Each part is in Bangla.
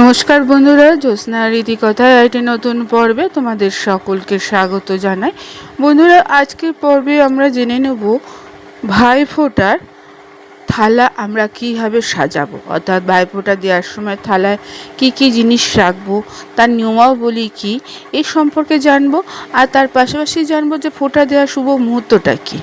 নমস্কার বন্ধুরা, জ্যোৎস্না রীতিকথায় একটি নতুন পর্বে তোমাদের সকলকে স্বাগত জানাই। বন্ধুরা, আজকের পর্বে আমরা জেনে নেব ভাই ফোটার থালা আমরা কীভাবে সাজাবো। অর্থাৎ ভাইফোঁটা দেওয়ার সময় থালায় কি কি জিনিস রাখব, তার নিয়মাবলী কী এই সম্পর্কে জানব, আর তার পাশাপাশি জানব যে ফোঁটা দেওয়ার শুভ মুহূর্তটা কী।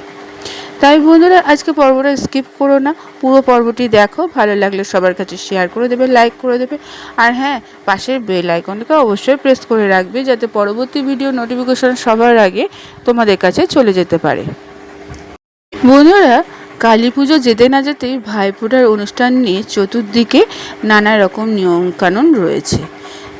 তাই বন্ধুরা, আজকে পর্বটা স্কিপ করো না। পুরো পর্বটি দেখো, ভালো লাগলে সবার কাছে শেয়ার করে দেবে লাইক করে দেবে। আর হ্যাঁ পাশের বেল আইকনটাকে অবশ্যই প্রেস করে রাখবে, যাতে পরবর্তী ভিডিও নোটিফিকেশন সবার আগে তোমাদের কাছে চলে যেতে পারে। বন্ধুরা, কালী পুজো যেতে না যেতেই ভাইফোঁটার অনুষ্ঠান নিয়ে চতুর্দিকে নানা রকম নিয়মকানুন রয়েছে।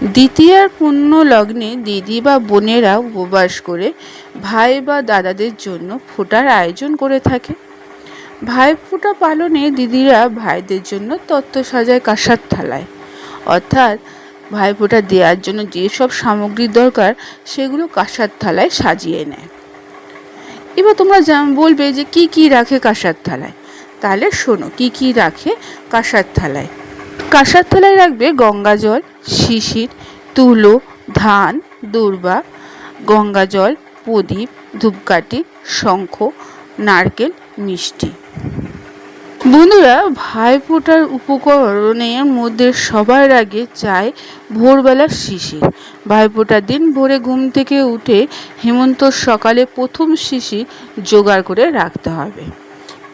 দ্বিতীয়ার পুণ্য লগ্নে দিদি বা বোনেরা উপবাস করে ভাই বা দাদাদের জন্য ফোঁটার আয়োজন করে থাকে। ভাই ফোঁটা পালনে দিদিরা ভাইদের জন্য তত্ত্ব সাজায় কাঁসার থালায়। অর্থাৎ ভাইফোঁটা দেওয়ার জন্য যেসব সামগ্রীর দরকার, সেগুলো কাঁসার থালায় সাজিয়ে নেয়। এবার তোমরা বলবে যে কি কি রাখে কাঁসার থালায়? তাহলে শোনো, কি কি রাখে কাঁসার থালায়? কাঁসার থালায় রাখবে গঙ্গা জল, শিশির, তুলো, ধান, দূর্বা, গঙ্গা জল, প্রদীপ, ধূপকাঠি, শঙ্খ, নারকেল, মিষ্টি। বন্ধুরা, ভাইফোঁটার উপকরণের মধ্যে সবার আগে চায় ভোরবেলার শিশির। ভাইফোঁটার দিন ভোরে ঘুম থেকে উঠে হেমন্ত সকালে প্রথম শিশির জোগাড় করে রাখতে হবে।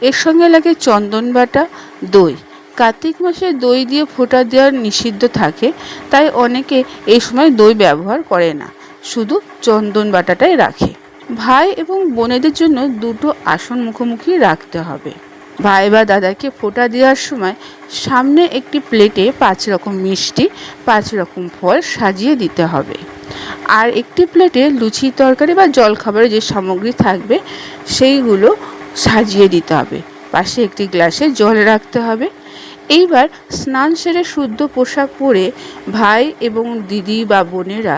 এর সঙ্গে লাগে চন্দন বাটা, দই। কার্তিক মাসে দই দিয়ে ফোঁটা দেওয়ার নিষিদ্ধ থাকে, তাই অনেকে এই সময় দই ব্যবহার করে না। শুধু চন্দন বাটাটাই রাখে। ভাই এবং বোনেদের জন্য দুটো আসন মুখোমুখি রাখতে হবে। ভাই বা দাদাকে ফোঁটা দেওয়ার সময় সামনে একটি প্লেটে পাঁচ রকম মিষ্টি, পাঁচ রকম ফল সাজিয়ে দিতে হবে। আর একটি প্লেটে লুচি তরকারি বা জলখাবারের যে সামগ্রী থাকবে, সেইগুলো সাজিয়ে দিতে হবে। পাশে একটি গ্লাসে জল রাখতে হবে। এইবার স্নান সেরে শুদ্ধ পোশাক পরে ভাই এবং দিদি বা বোনেরা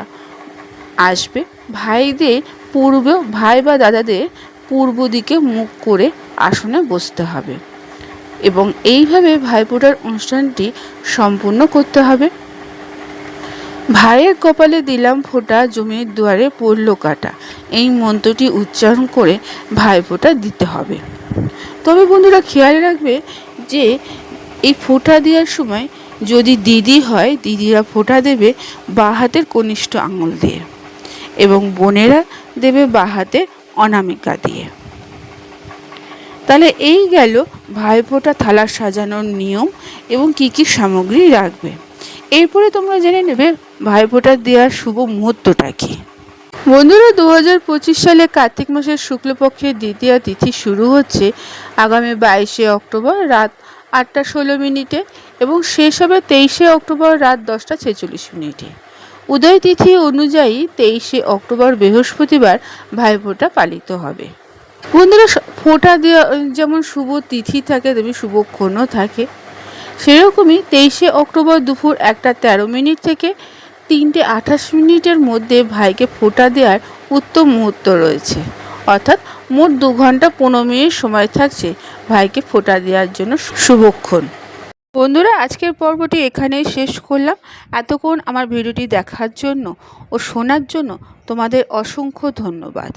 আসবে। ভাইদের পূর্ব, ভাই বা দাদাদের পূর্ব দিকে মুখ করে আসনে বসতে হবে এবং এইভাবে ভাইফোঁটার অনুষ্ঠানটি সম্পূর্ণ করতে হবে। ভাইয়ের কপালে দিলাম ফোঁটা, জমির দুয়ারে পড়ল কাটা। এই মন্ত্রটি উচ্চারণ করে ভাইফোঁটা দিতে হবে। তবে বন্ধুরা খেয়াল রাখবে যে এই ফোঁটা দেওয়ার সময় যদি দিদি হয়, দিদিরা ফোঁটা দেবে বা হাতের কনিষ্ঠ আঙুল দিয়ে এবং বোনেরা দেবে বা হাতে অনামিকা দিয়ে। তাহলে এই গেল ভাইফোঁটা থালা সাজানোর নিয়ম এবং কি কি সামগ্রী রাখবে। এরপরে তোমরা জেনে নেবে ভাইফোঁটা দেওয়ার শুভ মুহূর্তটা কী। বন্ধুরা দু হাজার পঁচিশ সালে কার্তিক মাসের শুক্লপক্ষের দ্বিতীয় তিথি শুরু হচ্ছে আগামী বাইশে অক্টোবর রাত আটটা ষোলো মিনিটে এবং শেষ হবে তেইশে অক্টোবর রাত দশটা ছেচল্লিশ মিনিটে। উদয় তিথি অনুযায়ী তেইশে অক্টোবর বৃহস্পতিবার ভাইফোঁটা পালিত হবে। বন্ধুরা, ফোঁটা দেওয়া যেমন শুভ তিথি থাকে, তেমনি শুভক্ষণও থাকে। সেরকমই তেইশে অক্টোবর দুপুর একটা তেরো মিনিট থেকে তিনটে আঠাশ মিনিটের মধ্যে ভাইকে ফোটা দেওয়ার উত্তম মুহূর্ত রয়েছে। অর্থাৎ মোট দু ঘণ্টা পনেরো মিনিট সময় থাকছে ভাইকে ফোটা দেওয়ার জন্য শুভক্ষণ। বন্ধুরা, আজকের পর্বটি এখানেই শেষ করলাম। এতক্ষণ আমার ভিডিওটি দেখার জন্য ও শোনার জন্য তোমাদের অসংখ্য ধন্যবাদ।